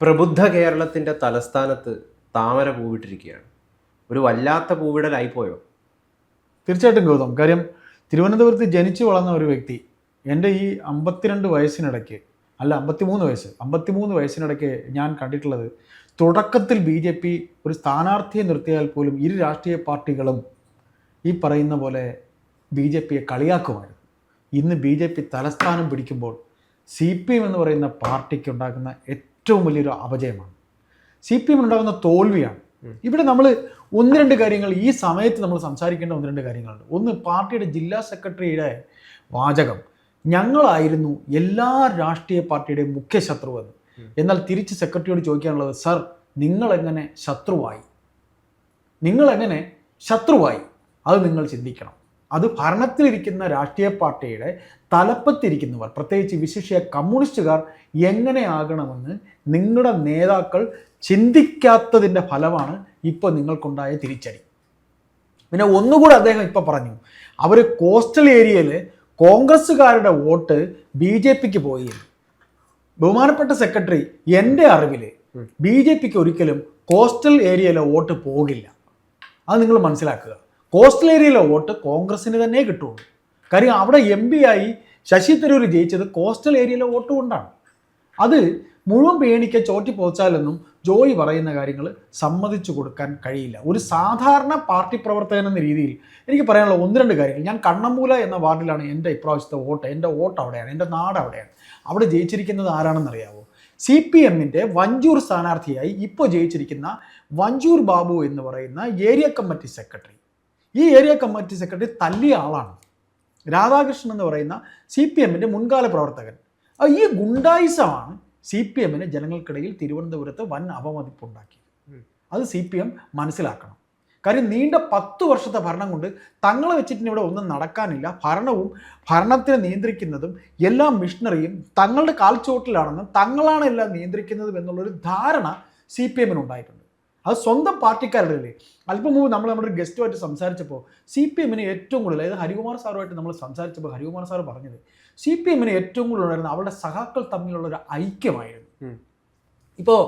പ്രബുദ്ധ കേരളത്തിന്റെ തലസ്ഥാനത്ത് താമര പൂവിട്ടിരിക്കുകയാണ്. ഒരു വല്ലാത്ത പൂവിടലായിപ്പോയോ തീർച്ചയായിട്ടും ഗൗതം. കാര്യം തിരുവനന്തപുരത്ത് ജനിച്ചു വളർന്ന ഒരു വ്യക്തി എന്റെ ഈ അമ്പത്തിരണ്ട് വയസ്സിനിടയ്ക്ക് അല്ല അമ്പത്തിമൂന്ന് വയസ്സ് അമ്പത്തിമൂന്ന് വയസ്സിനിടയ്ക്ക് ഞാൻ കണ്ടിട്ടുള്ളത് തുടക്കത്തിൽ ബി ജെ പി ഒരു സ്ഥാനാർത്ഥിയെ നിർത്തിയാൽ പോലും ഇരു രാഷ്ട്രീയ പാർട്ടികളും ഈ പറയുന്ന പോലെ ബി ജെ പിയെ കളിയാക്കുമായിരുന്നു. ഇന്ന് ബി ജെ പി തലസ്ഥാനം പിടിക്കുമ്പോൾ സി പി എം എന്ന് പറയുന്ന പാർട്ടിക്ക് ഉണ്ടാക്കുന്ന ഏറ്റവും വലിയൊരു അപജയമാണ്. C P എമ്മിനുണ്ടാകുന്ന തോൽവിയാണ്. ഇവിടെ നമ്മൾ ഒന്ന് രണ്ട് കാര്യങ്ങൾ ഈ സമയത്ത് നമ്മൾ സംസാരിക്കേണ്ട ഒന്ന് രണ്ട് കാര്യങ്ങളുണ്ട്. ഒന്ന് പാർട്ടിയുടെ ജില്ലാ സെക്രട്ടറിയുടെ വാചകം. ഞങ്ങളായിരുന്നു എല്ലാ രാഷ്ട്രീയ പാർട്ടിയുടെയും മുഖ്യ ശത്രുവെന്ന്. എന്നാൽ തിരിച്ച് സെക്രട്ടറിയോട് ചോദിക്കാനുള്ളത് സർ നിങ്ങളെങ്ങനെ ശത്രുവായി? നിങ്ങളെങ്ങനെ ശത്രുവായി? അത് നിങ്ങൾ ചിന്തിക്കണം. അത് ഭരണത്തിലിരിക്കുന്ന രാഷ്ട്രീയ പാർട്ടിയുടെ തലപ്പത്തിരിക്കുന്നവർ പ്രത്യേകിച്ച് വിശിഷ്യ കമ്മ്യൂണിസ്റ്റുകാർ എങ്ങനെയാകണമെന്ന് നിങ്ങളുടെ നേതാക്കൾ ചിന്തിക്കാത്തതിന്റെ ഫലമാണ് ഇപ്പോൾ നിങ്ങൾക്കുണ്ടായ തിരിച്ചടി. പിന്നെ ഒന്നുകൂടി അദ്ദേഹം ഇപ്പോൾ പറഞ്ഞു അവർ കോസ്റ്റൽ ഏരിയയിൽ കോൺഗ്രസ്സുകാരുടെ വോട്ട് ബി ജെ പിക്ക് പോയി. ബഹുമാനപ്പെട്ട സെക്രട്ടറി എന്റെ അറിവിൽ ബി ജെ പിക്ക് ഒരിക്കലും കോസ്റ്റൽ ഏരിയയിലെ വോട്ട് പോകില്ല. അത് നിങ്ങൾ മനസ്സിലാക്കുക. കോസ്റ്റൽ ഏരിയയിലെ വോട്ട് കോൺഗ്രസ്സിന് തന്നെ കിട്ടുള്ളൂ. കാര്യം അവിടെ എം പി ആയി ശശി തരൂർ ജയിച്ചത് കോസ്റ്റൽ ഏരിയയിലെ വോട്ട് കൊണ്ടാണ്. അത് മുഴുവൻ പേണിക്ക് ചോറ്റി പോച്ചാലൊന്നും ജോയി പറയുന്ന കാര്യങ്ങൾ സമ്മതിച്ചു കൊടുക്കാൻ കഴിയില്ല. ഒരു സാധാരണ പാർട്ടി പ്രവർത്തകൻ എന്ന രീതിയിൽ എനിക്ക് പറയാനുള്ള ഒന്ന് രണ്ട് കാര്യങ്ങൾ. ഞാൻ കണ്ണമ്പൂല എന്ന വാർഡിലാണ് എന്റെ ഇപ്രാവശ്യത്തെ വോട്ട്. എന്റെ വോട്ട് അവിടെയാണ്. എന്റെ നാട് അവിടെയാണ്. അവിടെ ജയിച്ചിരിക്കുന്നത് ആരാണെന്നറിയാവോ സി പി എമ്മിന്റെ വഞ്ചൂർ സ്ഥാനാർത്ഥിയായി ഇപ്പോൾ ജയിച്ചിരിക്കുന്ന വഞ്ചൂർ ബാബു എന്ന് പറയുന്ന ഏരിയ കമ്മിറ്റി സെക്രട്ടറി. ഈ ഏരിയ കമ്മിറ്റി സെക്രട്ടറി തല്ലിയ ആളാണ്. രാധാകൃഷ്ണൻ എന്ന് പറയുന്ന സി പി എമ്മിന്റെ മുൻകാല പ്രവർത്തകൻ. ഈ ഗുണ്ടായിസമാണ് സി പി എമ്മിന് ജനങ്ങൾക്കിടയിൽ തിരുവനന്തപുരത്ത് വൻ അപമതിപ്പുണ്ടാക്കി അത് സി പി എം മനസ്സിലാക്കണം. കാര്യം നീണ്ട പത്ത് വർഷത്തെ ഭരണം കൊണ്ട് തങ്ങളെ വെച്ചിട്ട് ഇവിടെ ഒന്നും നടക്കാനില്ല. ഭരണവും ഭരണത്തിനെ നിയന്ത്രിക്കുന്നതും എല്ലാ മിഷണറിയും തങ്ങളുടെ കാൽച്ചുവട്ടിലാണെന്നും തങ്ങളാണ് എല്ലാം നിയന്ത്രിക്കുന്നതും എന്നുള്ളൊരു ധാരണ സി പി എമ്മിന് ഉണ്ടായിട്ടുണ്ട്. അത് സ്വന്തം പാർട്ടിക്കാരുടെ അല്ലേ അല്പം മുമ്പ് നമ്മൾ നമ്മുടെ ഗസ്റ്റുമായിട്ട് സംസാരിച്ചപ്പോൾ സി പി എമ്മിന് ഏറ്റവും കൂടുതൽ അതായത് ഹരികുമാർ സാറുമായിട്ട് നമ്മൾ സംസാരിച്ചപ്പോൾ ഹരികുമാർ സാർ പറഞ്ഞത് സി പി എമ്മിന് ഏറ്റവും കൂടുതൽ ഉണ്ടായിരുന്ന അവരുടെ സഖാക്കൾ തമ്മിലുള്ള ഒരു ഐക്യമായിരുന്നു. ഇപ്പോൾ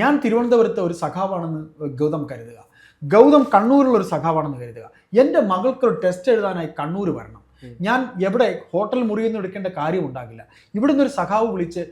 ഞാൻ തിരുവനന്തപുരത്തെ ഒരു സഖാവാണെന്ന് ഗൗതം കരുതുക. ഗൗതം കണ്ണൂരിലുള്ള ഒരു സഖാവാണെന്ന് കരുതുക. എന്റെ മകൾക്ക് ഒരു ടെസ്റ്റ് എഴുതാനായി കണ്ണൂർ വരണം. ഞാൻ എവിടെ ഹോട്ടൽ മുറിയൊന്നും എടുക്കേണ്ട കാര്യം ഉണ്ടാകില്ല ഇവിടുന്ന് ഒരു സഖാവ് വിളിച്ച്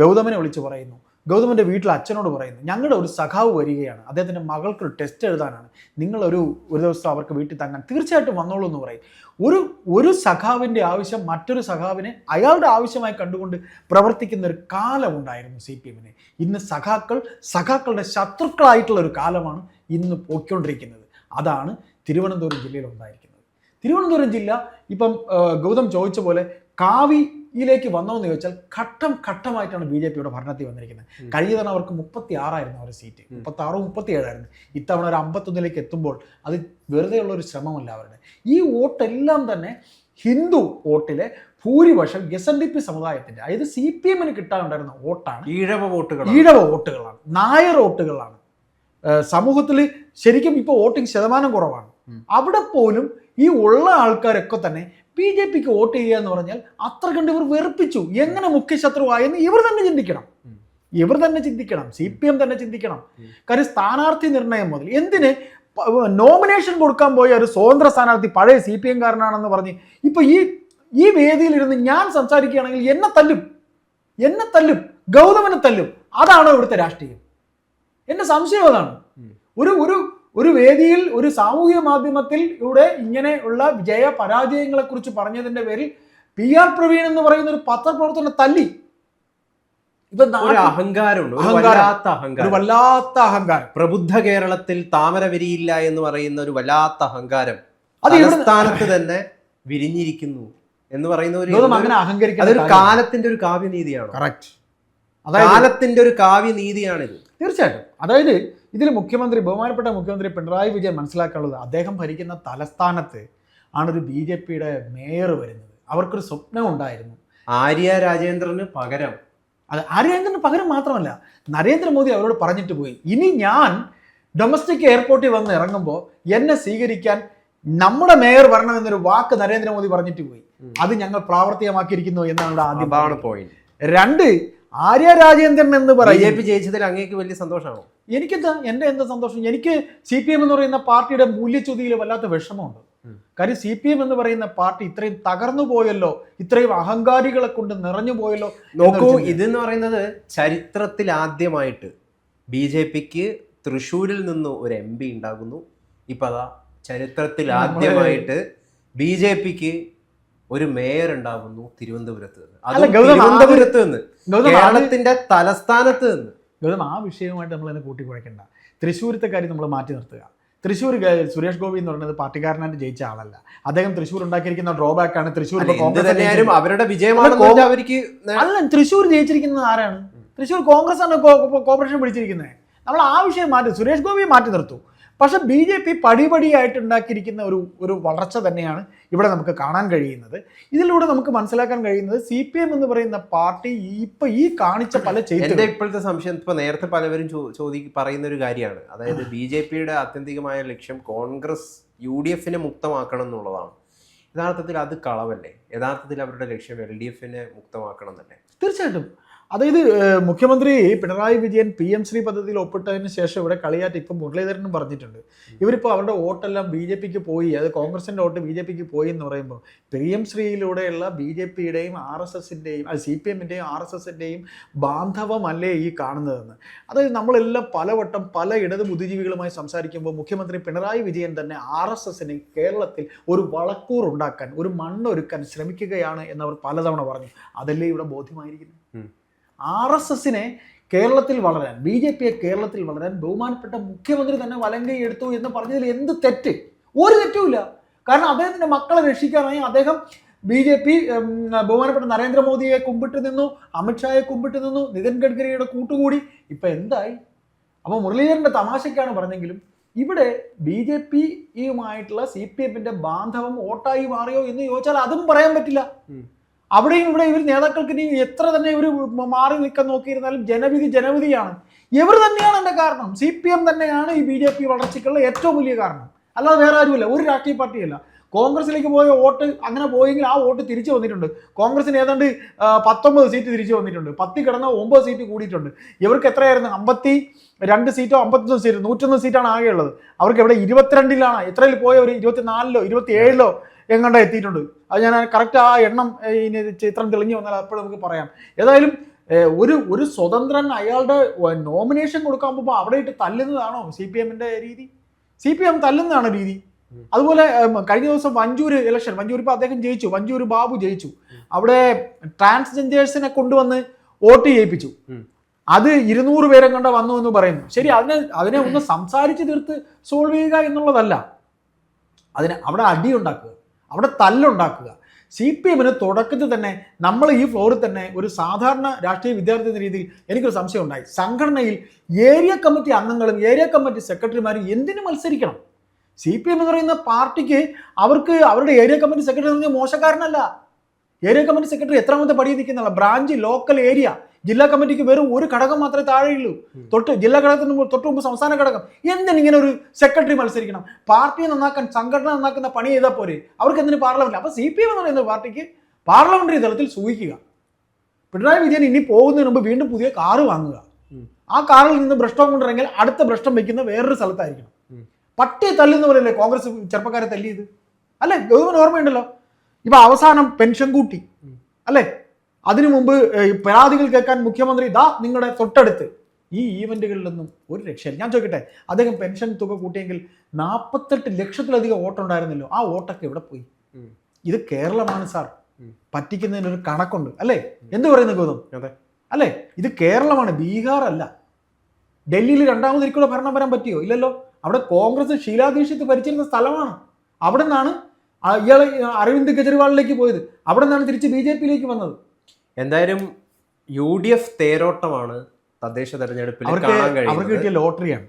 ഗൗതമനെ വിളിച്ച് പറയുന്നു. ഗൗതമന്റെ വീട്ടിൽ അച്ഛനോട് പറയുന്നു ഞങ്ങളുടെ ഒരു സഖാവ് വരികയാണ്. അദ്ദേഹത്തിന്റെ മകൾക്ക് ഒരു ടെസ്റ്റ് എഴുതാനാണ്. നിങ്ങളൊരു ഒരു ദിവസം അവർക്ക് വീട്ടിൽ തങ്ങാൻ തീർച്ചയായിട്ടും വന്നോളൂ എന്ന് പറയും. ഒരു ഒരു സഖാവിന്റെ ആവശ്യം മറ്റൊരു സഖാവിനെ അയാളുടെ ആവശ്യമായി കണ്ടുകൊണ്ട് പ്രവർത്തിക്കുന്ന ഒരു കാലമുണ്ടായിരുന്നു സി പി എമ്മിന് ഇന്ന് സഖാക്കൾ സഖാക്കളുടെ ശത്രുക്കളായിട്ടുള്ള ഒരു കാലമാണ് ഇന്ന് പോയിക്കൊണ്ടിരിക്കുന്നത്. അതാണ് തിരുവനന്തപുരം ജില്ലയിൽ ഉണ്ടായിരിക്കുന്നത്. തിരുവനന്തപുരം ജില്ല ഇപ്പം ഗൗതം ചോദിച്ച പോലെ കാവിയിലേക്ക് വന്നോ എന്ന് ചോദിച്ചാൽ ഘട്ടം ഘട്ടമായിട്ടാണ് ബി ജെ പിയുടെ ഭരണത്തിൽ വന്നിരിക്കുന്നത്. കഴിഞ്ഞ തവണ അവർക്ക് മുപ്പത്തി ആറായിരുന്നു അവരുടെ സീറ്റ്. മുപ്പത്തി ആറോ മുപ്പത്തി ഏഴായിരുന്നു ഇത്തവണ ഒരു അമ്പത്തൊന്നിലേക്ക് എത്തുമ്പോൾ അത് വെറുതെയുള്ള ഒരു ശ്രമമല്ല അവരുടെ. ഈ വോട്ടെല്ലാം തന്നെ ഹിന്ദു വോട്ടിലെ ഭൂരിപക്ഷം എസ് എൻ ഡി പി സമുദായത്തിന്റെ അതായത് സി പി എമ്മിന് കിട്ടാനുണ്ടായിരുന്ന വോട്ടാണ് ഈഴവ വോട്ടുകൾ ഈഴവ വോട്ടുകളാണ്. നായർ വോട്ടുകളാണ്. സമൂഹത്തിൽ ശരിക്കും ഇപ്പോൾ വോട്ടിംഗ് ശതമാനം കുറവാണ്. അവിടെ പോലും ഈ ഉള്ള ആൾക്കാരൊക്കെ തന്നെ ബി ജെ പിക്ക് വോട്ട് ചെയ്യുക എന്ന് പറഞ്ഞാൽ അത്ര കണ്ട് ഇവർ വെറുപ്പിച്ചു. എങ്ങനെ മുഖ്യശത്രുവായെന്ന് ഇവർ തന്നെ ചിന്തിക്കണം. ഇവർ തന്നെ ചിന്തിക്കണം. സി പി എം തന്നെ ചിന്തിക്കണം. കാര്യം സ്ഥാനാർത്ഥി നിർണയം മുതൽ എന്തിന് നോമിനേഷൻ കൊടുക്കാൻ പോയ ഒരു സ്വതന്ത്ര സ്ഥാനാർത്ഥി പഴയ സി പി എംകാരനാണെന്ന് പറഞ്ഞ് ഇപ്പൊ ഈ ഈ വേദിയിലിരുന്ന് ഞാൻ സംസാരിക്കുകയാണെങ്കിൽ എന്നെ തല്ലും. എന്നെ തല്ലും. ഗൗതമനെ തല്ലും. അതാണോ ഇവിടുത്തെ രാഷ്ട്രീയം. എന്റെ സംശയം അതാണ്. ഒരു ഒരു ഒരു വേദിയിൽ ഒരു സാമൂഹ്യ മാധ്യമത്തിൽ ഇവിടെ ഇങ്ങനെയുള്ള വിജയ പരാജയങ്ങളെ കുറിച്ച് പറഞ്ഞതിന്റെ പേരിൽ പി ആർ പ്രവീൺ എന്ന് പറയുന്ന ഒരു പത്രപ്രവർത്തകനെ തല്ലി. ഇപ്പൊ ഒരു. വല്ലാത്ത അഹങ്കാരം. പ്രബുദ്ധ കേരളത്തിൽ താമര വിരിയില്ല എന്ന് പറയുന്ന ഒരു വല്ലാത്ത അഹങ്കാരം തലസ്ഥാനത്ത് തന്നെ വിരിഞ്ഞിരിക്കുന്നു എന്ന് പറയുന്ന ഒരു അങ്ങനെ അതൊരു കാലത്തിന്റെ ഒരു കാവ്യനീതിയാണ്? കറക്റ്റ് കാലത്തിന്റെ ഒരു കാവ്യനീതിയാണിത്. തീർച്ചയായിട്ടും. അതായത് ഇതിൽ മുഖ്യമന്ത്രി ബഹുമാനപ്പെട്ട മുഖ്യമന്ത്രി പിണറായി വിജയൻ മനസ്സിലാക്കാനുള്ളത് അദ്ദേഹം ഭരിക്കുന്ന തലസ്ഥാനത്ത് ആണൊരു ഒരു ബി ജെ പിയുടെ മേയർ വരുന്നത്. അവർക്കൊരു സ്വപ്നം ഉണ്ടായിരുന്നു. ആര്യ രാജേന്ദ്രന് പകരം. അത് ആര്യേന്ദ്രന് പകരം മാത്രമല്ല നരേന്ദ്രമോദി അവരോട് പറഞ്ഞിട്ട് പോയി. ഇനി ഞാൻ ഡൊമസ്റ്റിക് എയർപോർട്ടിൽ വന്ന് ഇറങ്ങുമ്പോൾ എന്നെ സ്വീകരിക്കാൻ നമ്മുടെ മേയർ വരണം എന്നൊരു വാക്ക് നരേന്ദ്രമോദി പറഞ്ഞിട്ട് പോയി. അത് ഞങ്ങൾ പ്രാവർത്തികമാക്കിയിരിക്കുന്നു എന്നാണ് ആദ്യം പോയിന്റ് രണ്ട് ആര്യ രാജേന്ദ്രൻ എന്ന് ബി ജെ പറയും പി ജയിച്ചതിൽ അങ്ങേക്ക് വലിയ സന്തോഷമാണോ? എനിക്കെന്താ? എന്റെ എന്താ സന്തോഷം? എനിക്ക് സി പി എം എന്ന് പറയുന്ന പാർട്ടിയുടെ മൂല്യച്യുതിയിൽ വല്ലാത്ത വിഷമമുണ്ട്. കാര്യം സി പി എം എന്ന് പറയുന്ന പാർട്ടി ഇത്രയും തകർന്നു പോയല്ലോ ഇത്രയും അഹങ്കാരികളെ കൊണ്ട് നിറഞ്ഞു പോയല്ലോ നോക്കൂ ഇതെന്ന് പറയുന്നത് ചരിത്രത്തിൽ ആദ്യമായിട്ട് ബി ജെ പിക്ക് തൃശ്ശൂരിൽ നിന്ന് ഒരു എം പി ഉണ്ടാകുന്നു. ഇപ്പൊ അതാ ചരിത്രത്തിൽ ആദ്യമായിട്ട് ബി ജെ പിക്ക് ഒരു മേയർ ഉണ്ടാകുന്നു തിരുവനന്തപുരത്ത് നിന്ന്. അത് തിരുവനന്തപുരത്ത് നിന്ന്. കേരളത്തിന്റെ തലസ്ഥാനത്ത് നിന്ന്. ഗൗതം ആ വിഷയവുമായിട്ട് നമ്മൾ തന്നെ കൂട്ടിക്കുഴയ്ക്കണ്ട തൃശ്ശൂരത്തെ കാര്യം നമ്മൾ മാറ്റി നിർത്തുക. തൃശ്ശൂർ സുരേഷ് ഗോപി എന്ന് പറയുന്നത് പാർട്ടിക്കാരനായിട്ട് ജയിച്ച ആളല്ല. അദ്ദേഹം തൃശ്ശൂർ ഉണ്ടാക്കിയിരിക്കുന്ന ഡ്രോബാക്ക് ആണ് തൃശ്ശൂർ അവരുടെ വിജയമാണ് അവർക്ക് അല്ല തൃശ്ശൂർ ജയിച്ചിരിക്കുന്നത് ആരാണ്? തൃശ്ശൂർ കോൺഗ്രസ് ആണ് കോർപ്പറേഷൻ പിടിച്ചിരിക്കുന്നത്. നമ്മൾ ആ വിഷയം മാറ്റി സുരേഷ് ഗോപിയെ മാറ്റി നിർത്തൂ. പക്ഷെ ബി ജെ പി പടിപടിയായിട്ട് ഉണ്ടാക്കിയിരിക്കുന്ന ഒരു ഒരു വളർച്ച തന്നെയാണ് ഇവിടെ നമുക്ക് കാണാൻ കഴിയുന്നത്. ഇതിലൂടെ നമുക്ക് മനസ്സിലാക്കാൻ കഴിയുന്നത് സി പി എം എന്ന് പറയുന്ന പാർട്ടി ഇപ്പൊ ഈ കാണിച്ച പല ചെയ്തുകൾ ഇപ്പോഴത്തെ സംശയം ഇപ്പൊ നേരത്തെ പലവരും ചോദി പറയുന്ന ഒരു കാര്യമാണ്. അതായത് ബി ജെ പിയുടെ ആത്യന്തികമായ ലക്ഷ്യം കോൺഗ്രസ് യു ഡി എഫിനെ മുക്തമാക്കണം എന്നുള്ളതാണ്. യഥാർത്ഥത്തിൽ അത് കളവല്ലേ? യഥാർത്ഥത്തിൽ അവരുടെ ലക്ഷ്യം എൽ ഡി എഫിനെ മുക്തമാക്കണം എന്നല്ലേ? തീർച്ചയായിട്ടും. അതായത് മുഖ്യമന്ത്രി പിണറായി വിജയൻ പി എം ശ്രീ പദ്ധതിയിൽ ഒപ്പിട്ടതിന് ശേഷം ഇവിടെ കളിയാറ്റ് ഇപ്പം മുരളീധരനും പറഞ്ഞിട്ടുണ്ട്. ഇവരിപ്പോൾ അവരുടെ വോട്ടെല്ലാം ബി ജെ പിക്ക് പോയി അത് കോൺഗ്രസിന്റെ വോട്ട് ബി ജെ പിക്ക് പോയി എന്ന് പറയുമ്പോൾ പി എം ശ്രീയിലൂടെയുള്ള ബി ജെ പിയുടെയും ആർ എസ് എസിന്റെയും അത് സി പി എമ്മിന്റെയും ആർ എസ് എസിന്റെയും ബാന്ധവമല്ലേ ഈ കാണുന്നതെന്ന്. അതായത് നമ്മളെല്ലാം പലവട്ടം പല ഇടത് ബുദ്ധിജീവികളുമായി സംസാരിക്കുമ്പോൾ മുഖ്യമന്ത്രി പിണറായി വിജയൻ തന്നെ ആർ എസ് എസിന് കേരളത്തിൽ ഒരു വളക്കൂർ ഉണ്ടാക്കാൻ ഒരു മണ്ണൊരുക്കാൻ ശ്രമിക്കുകയാണ് എന്നവർ പലതവണ പറഞ്ഞു. അതല്ലേ ഇവിടെ ബോധ്യമായിരിക്കുന്നത്. ആർ എസ് എസിനെ കേരളത്തിൽ വളരാൻ ബി ജെ പിയെ കേരളത്തിൽ വളരാൻ ബഹുമാനപ്പെട്ട മുഖ്യമന്ത്രി തന്നെ വലങ്കൈ എടുത്തു എന്ന് പറഞ്ഞതിൽ എന്ത് തെറ്റ്? ഒരു തെറ്റുമില്ല കാരണം അദ്ദേഹത്തിന്റെ മക്കളെ രക്ഷിക്കാനായി അദ്ദേഹം ബി ജെ പി ബഹുമാനപ്പെട്ട നരേന്ദ്രമോദിയെ കുമ്പിട്ട് നിന്നു അമിത്ഷായെ കുമ്പിട്ട് നിന്നു നിതിൻ ഗഡ്കരിയുടെ കൂട്ടുകൂടി. ഇപ്പൊ എന്തായി? അപ്പോൾ മുരളീധരന്റെ തമാശയ്ക്കാണ് പറഞ്ഞെങ്കിലും ഇവിടെ ബി ജെ പിയുമായിട്ടുള്ള സി പി എമ്മിന്റെ ബാന്ധവം വോട്ടായി മാറിയോ എന്ന് ചോദിച്ചാൽ അതും പറയാൻ പറ്റില്ല. അവിടെയും ഇവിടെ ഇവർ നേതാക്കൾക്ക് ഇനി എത്ര തന്നെ ഇവർ മാറി നിൽക്കാൻ നോക്കിയിരുന്നാലും ജനവിധി ജനവിധിയാണ്. ഇവർ തന്നെയാണ് എന്റെ കാരണം. സി പി എം തന്നെയാണ് ഈ ബി ജെ പി വളർച്ചയ്ക്കുള്ള ഏറ്റവും വലിയ കാരണം. അല്ലാതെ വേറെ ആരുമില്ല. ഒരു രാഷ്ട്രീയ പാർട്ടിയല്ല. കോൺഗ്രസിലേക്ക് പോയ വോട്ട് അങ്ങനെ പോയെങ്കിൽ ആ വോട്ട് തിരിച്ചു വന്നിട്ടുണ്ട്. കോൺഗ്രസിന് ഏതാണ്ട് പത്തൊമ്പത് സീറ്റ് തിരിച്ചു വന്നിട്ടുണ്ട്. പത്ത് കിടന്ന ഒമ്പത് സീറ്റ് കൂടിയിട്ടുണ്ട്. ഇവർക്ക് എത്രയായിരുന്നു? അമ്പത്തി രണ്ട് സീറ്റോ അമ്പത്തൊന്ന് സീറ്റ് നൂറ്റൊന്ന് സീറ്റാണ് ആകെയുള്ളത്. അവർക്ക് ഇവിടെ ഇരുപത്തിരണ്ടിലാണ്. എത്രയിൽ പോയ ഒരു? ഇരുപത്തിനാലിലോ ഇരുപത്തി ഏഴിലോ എങ്ങാണ്ട് എത്തിയിട്ടുണ്ട്. അത് ഞാൻ കറക്റ്റ് ആ എണ്ണം ചിത്രം തെളിഞ്ഞു വന്നാൽ അപ്പോഴും നമുക്ക് പറയാം. ഏതായാലും ഒരു ഒരു സ്വതന്ത്രൻ അയാളുടെ നോമിനേഷൻ കൊടുക്കാൻ പോകുമ്പോൾ അവിടെ ഇട്ട് തല്ലുന്നതാണോ സി പി എമ്മിന്റെ രീതി? സി പി എം തല്ലുന്നതാണ് രീതി. അതുപോലെ കഴിഞ്ഞ ദിവസം വഞ്ചൂര് ഇലക്ഷൻ വഞ്ചൂർ ഇപ്പോൾ അദ്ദേഹം ജയിച്ചു വഞ്ചൂർ ബാബു ജയിച്ചു. അവിടെ ട്രാൻസ്ജെൻഡേഴ്സിനെ കൊണ്ടുവന്ന് വോട്ട് ചെയ്യിപ്പിച്ചു. അത് ഇരുന്നൂറ് പേരെ കണ്ട വന്നു എന്ന് പറയുന്നു. ശരി അതിനെ അതിനെ ഒന്ന് സംസാരിച്ച് തീർത്ത് സോൾവ് ചെയ്യുക എന്നുള്ളതല്ല. അതിന് അവിടെ അടിയുണ്ടാക്കുക. അവിടെ തല്ലുണ്ടാക്കുക. സി പി എമ്മിന് തുടക്കത്തിൽ തന്നെ നമ്മൾ ഈ ഫ്ലോറിൽ തന്നെ ഒരു സാധാരണ രാഷ്ട്രീയ വിദ്യാർത്ഥി എന്ന രീതിയിൽ എനിക്കൊരു സംശയം ഉണ്ടായി. സംഘടനയിൽ ഏരിയ കമ്മിറ്റി അംഗങ്ങളും ഏരിയ കമ്മിറ്റി സെക്രട്ടറിമാരും എന്തിനു മത്സരിക്കണം? സി പി എം എന്ന് പറയുന്ന പാർട്ടിക്ക് അവർക്ക് അവരുടെ ഏരിയ കമ്മിറ്റി സെക്രട്ടറി എന്ന് മോശക്കാരനല്ല. ഏരിയ കമ്മിറ്റി സെക്രട്ടറി എത്രാമത്തെ പടിയിൽ ബ്രാഞ്ച് ലോക്കൽ ഏരിയ. ജില്ലാ കമ്മിറ്റിക്ക് വെറും ഒരു ഘടകം മാത്രമേ താഴെയുള്ളൂ. തൊട്ട് ജില്ലാ ഘടകത്തിന് മുമ്പ് തൊട്ട് മുമ്പ് സംസ്ഥാന ഘടകം. എന്തിന് ഇങ്ങനെ ഒരു സെക്രട്ടറി മത്സരിക്കണം? പാർട്ടിയെ നന്നാക്കാൻ സംഘടന നന്നാക്കുന്ന പണി ചെയ്താൽ പോരെ? അവർക്ക് എന്തിന് പാർലമെന്റ്? അപ്പൊ സി പി എം എന്ന് പറയുന്ന പാർട്ടിക്ക് പാർലമെന്ററി തലത്തിൽ സൂഹിക്കുക. പിണറായി വിജയൻ ഇനി പോകുന്നതിന് മുമ്പ് വീണ്ടും പുതിയ കാറ് വാങ്ങുക. ആ കാറിൽ നിന്ന് ഭ്രഷ്ടം കൊണ്ടിറങ്ങിയാൽ അടുത്ത ഭ്രഷ്ടം വെക്കുന്ന വേറൊരു സ്ഥലത്തായിരിക്കണം. പട്ടി പട്ടിയെ തല്ലുന്ന പോലെയല്ലേ കോൺഗ്രസ് ചെറുപ്പക്കാരെ തല്ലിയത്? അല്ലേ? ഗവൺമെന്റ് ഓർമ്മയുണ്ടല്ലോ? ഇപ്പൊ അവസാനം പെൻഷൻ കൂട്ടി. അല്ലേ? അതിനു മുമ്പ് പരാതികൾ കേൾക്കാൻ മുഖ്യമന്ത്രി ദാ നിങ്ങളുടെ തൊട്ടടുത്ത്. ഈ ഈവന്റുകളിലൊന്നും ഒരു രക്ഷയില്ല. ഞാൻ ചോദിക്കട്ടെ അദ്ദേഹം പെൻഷൻ തുക കൂട്ടിയെങ്കിൽ നാൽപ്പത്തെട്ട് ലക്ഷത്തിലധികം വോട്ടുണ്ടായിരുന്നല്ലോ. ആ വോട്ടൊക്കെ എവിടെ പോയി? ഇത് കേരളമാണ് സാർ. ഉം. പറ്റിക്കുന്നതിന് ഒരു കണക്കുണ്ട്. അല്ലേ? എന്ത് പറയുന്നു ഗൗതം? അല്ലെ? ഇത് കേരളമാണ് ബീഹാർ അല്ല ഡൽഹിയിൽ രണ്ടാമതൊരിക്കലും ഭരണം വരാൻ പറ്റിയോ? ഇല്ലല്ലോ. അവിടെ കോൺഗ്രസ് ഷീലാ ദീക്ഷിത് ഭരിച്ചിരുന്ന സ്ഥലമാണ്. അവിടെ നിന്നാണ് ഇയാളെ അരവിന്ദ് കെജ്രിവാളിലേക്ക് പോയത്. അവിടെ നിന്നാണ് തിരിച്ച് ബി ജെ പിയിലേക്ക് വന്നത്. എന്തായാലും യു ഡി എഫ് തേരോട്ടമാണ് തദ്ദേശ തെരഞ്ഞെടുപ്പിൽ കാണാൻ അവർക്ക് കിട്ടിയ ലോട്ടറിയാണ്.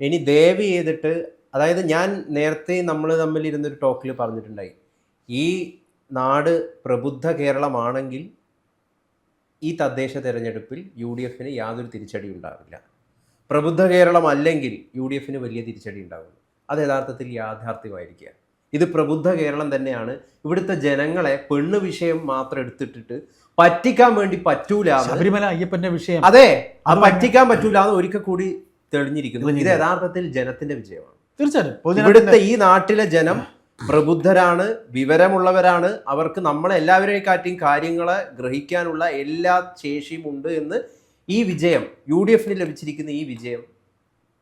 ഇനി ദയവ് ചെയ്തിട്ട് അതായത് ഞാൻ നേരത്തെ നമ്മൾ തമ്മിൽ ഇരുന്നൊരു ടോക്കിൽ പറഞ്ഞിട്ടുണ്ടായി. ഈ നാട് പ്രബുദ്ധ കേരളമാണെങ്കിൽ ഈ തദ്ദേശ തെരഞ്ഞെടുപ്പിൽ യു ഡി എഫിന് യാതൊരു തിരിച്ചടി ഉണ്ടാവില്ല. പ്രബുദ്ധ കേരളം അല്ലെങ്കിൽ യു ഡി എഫിന് വലിയ തിരിച്ചടി ഉണ്ടാകും അത് യഥാർത്ഥത്തിൽ യാഥാർത്ഥ്യമായിരിക്കുക ഇത് പ്രബുദ്ധ കേരളം തന്നെയാണ്. ഇവിടുത്തെ ജനങ്ങളെ പെണ്ണ് വിഷയം മാത്രം എടുത്തിട്ടിട്ട് പറ്റിക്കാൻ വേണ്ടി പറ്റൂല ശബരിമല അയ്യപ്പന്റെ വിഷയം. അതെ അത് പറ്റിക്കാൻ പറ്റൂല എന്ന് ഒരിക്കൽ കൂടി തെളിഞ്ഞിരിക്കുന്നു. ഇത് യഥാർത്ഥത്തിൽ ജനത്തിന്റെ വിജയമാണ്. തീർച്ചയായിട്ടും. ഇവിടുത്തെ ഈ നാട്ടിലെ ജനം പ്രബുദ്ധരാണ് വിവരമുള്ളവരാണ്. അവർക്ക് നമ്മളെ എല്ലാവരെയും കാറ്റിയും കാര്യങ്ങളെ ഗ്രഹിക്കാനുള്ള എല്ലാ ശേഷിയും ഉണ്ട് എന്ന് ഈ വിജയം യു ഡി എഫിന് ലഭിച്ചിരിക്കുന്ന ഈ വിജയം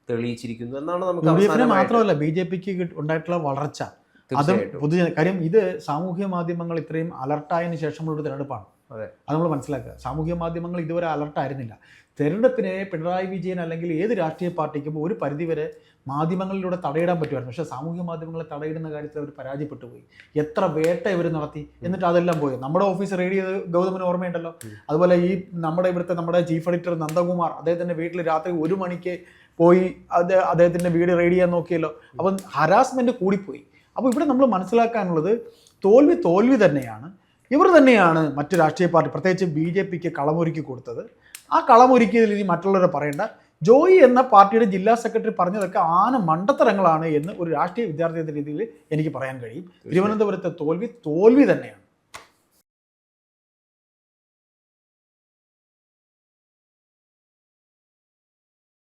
തെളിയിച്ചിരിക്കുന്നു എന്നാണ് നമുക്ക് മാത്രമല്ല ബി ജെ പിക്ക് ഉണ്ടായിട്ടുള്ള വളർച്ച. അതും പൊതുജന കാര്യം ഇത് സാമൂഹ്യ മാധ്യമങ്ങൾ ഇത്രയും അലർട്ടായതിനു ശേഷമുള്ള ഒരു തെരഞ്ഞെടുപ്പാണ്. അതെ. അത് നമ്മൾ മനസ്സിലാക്കുക. സാമൂഹ്യ മാധ്യമങ്ങൾ ഇതുവരെ അലർട്ടായിരുന്നില്ല തെരഞ്ഞെടുപ്പിനെ പിണറായി വിജയൻ അല്ലെങ്കിൽ ഏത് രാഷ്ട്രീയ പാർട്ടിക്കും ഒരു പരിധിവരെ മാധ്യമങ്ങളിലൂടെ തടയിടാൻ പറ്റുമായിരുന്നു. പക്ഷേ സാമൂഹ്യ മാധ്യമങ്ങളെ തടയിടുന്ന കാര്യത്തിൽ അവർ പരാജയപ്പെട്ടു പോയി. എത്ര വേട്ട ഇവർ നടത്തി. എന്നിട്ട് അതെല്ലാം പോയി. നമ്മുടെ ഓഫീസ് റെയ്ഡ് ചെയ്ത് ഗൗതമിന് ഓർമ്മയുണ്ടല്ലോ? അതുപോലെ ഈ നമ്മുടെ ഇവിടുത്തെ നമ്മുടെ ചീഫ് എഡിറ്റർ നന്ദകുമാർ അദ്ദേഹത്തിന്റെ വീട്ടിൽ രാത്രി ഒരു മണിക്ക് പോയി അത് അദ്ദേഹത്തിന്റെ വീട് റെയ്ഡ് ചെയ്യാൻ നോക്കിയല്ലോ. അപ്പം ഹരാസ്മെന്റ് കൂടിപ്പോയി. അപ്പോൾ ഇവിടെ നമ്മൾ മനസ്സിലാക്കാനുള്ളത് തോൽവി തോൽവി തന്നെയാണ്. ഇവർ തന്നെയാണ് മറ്റു രാഷ്ട്രീയ പാർട്ടി പ്രത്യേകിച്ച് ബി ജെ പിക്ക് കളമൊരുക്കി കൊടുത്തത്. ആ കളമൊരുക്കിയതിൽ ഇനി മറ്റുള്ളവരെ പറയേണ്ട. ജോയി എന്ന പാർട്ടിയുടെ ജില്ലാ സെക്രട്ടറി പറഞ്ഞതൊക്കെ ആന മണ്ടത്തരങ്ങളാണ് എന്ന് ഒരു രാഷ്ട്രീയ വിദ്യാർത്ഥി എന്ന രീതിയിൽ എനിക്ക് പറയാൻ കഴിയും. തിരുവനന്തപുരത്തെ തോൽവി തോൽവി തന്നെയാണ്.